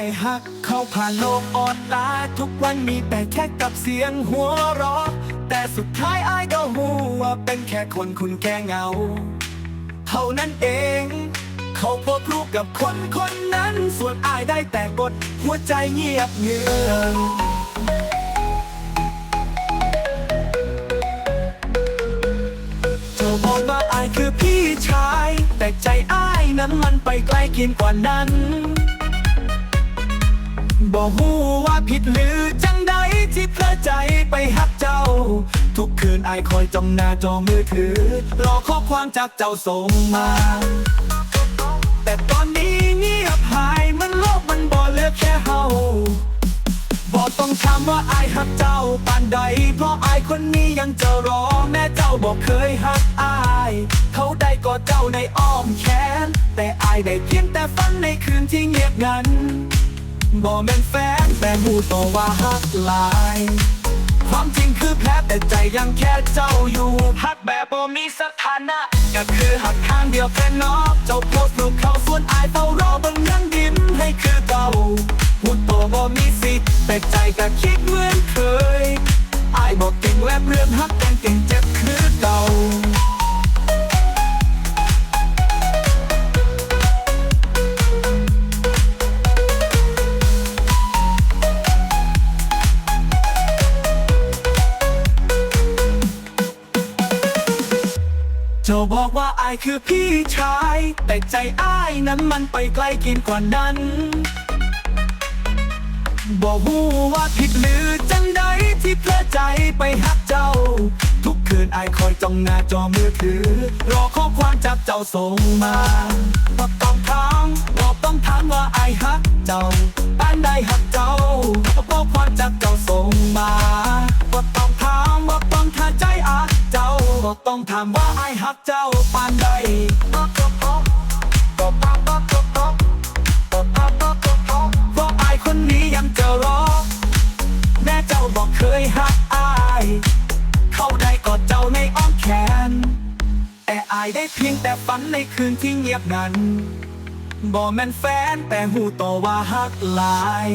ายหัก เขาผ่านโลกออนไลน์ทุกวันมีแต่แค่กับเสียงหัวเราะแต่สุดท้ายอายก็หูว่าเป็นแค่คนคุณแก้เงา เท่านั้นเอง เขาพบรู้กับคนคนนั้น ส่วนอายได้แต่กดหัวใจเงียบเงืองเธอบอกว่าอายคือพี่ชาย แต่ใจอายนั้นมันไปไกลเกินกว่านั้น บอกหูว่าผิดหรือจังใดที่เพลอใจไปหักเจ้า ทุกคืนไอคอยจ้องหน้าจอมือถือ รอข้อความจากเจ้าส่งมา แต่ตอนนี้เงียบหายมันโลกมันบ่เลือแค่เฮาบอกต้องถามว่าไอหักเจ้าปานใด เพราะไอคนนี้ยังจะรอแม่เจ้าบอกเคยหักอายเขาได้กอดเจ้าในอ้อมแขน แต่อายได้เพียงแต่ฝันในคืนที่เงียบงัน บ่แม่นแฟนแต่หูต่อว่าฮักหลาย ความจริงคือแพ้แต่ใจยังแค่เจ้าอยู่ฮักแบบบ่มีสถานะ ก็คือหักข้างเดียวแค่นอกเจ้าโพสต์รูปเขาส่วนอายเฝ้ารอบังยังยิ้มให้คือเก่าหูต่อบ่มีสิทธิ์แต่ใจก็คิด เจ้าบอกว่าอายคือพี่ชาย แต่ใจอายนั้นมันไปไกลกินกว่านั้น บอกหูว่าผิดหรือจังใดที่เพลอใจไปหักเจ้า ทุกคืนอายคอยจ้องหน้าจอมือถือ รอข้อความจากเจ้าส่งมาบอกต้องถามบอกต้องถามว่าอายหักเจ้าปานใดหักเจ้าบอกความจากเจ้า ต้องถามว่าไอ้ฮักเจ้าปานใดว่าไอ้คนนี้ยังเจอรอแม่เจ้าบอกเคยฮักไอ้เข้าได้กอดเจ้าในอ้อมแขน แต่ไอ้ได้เพียงแต่ฝันในคืนที่เงียบนั้นบ่แม่นแฟนแต่หูต่อว่าฮักหลาย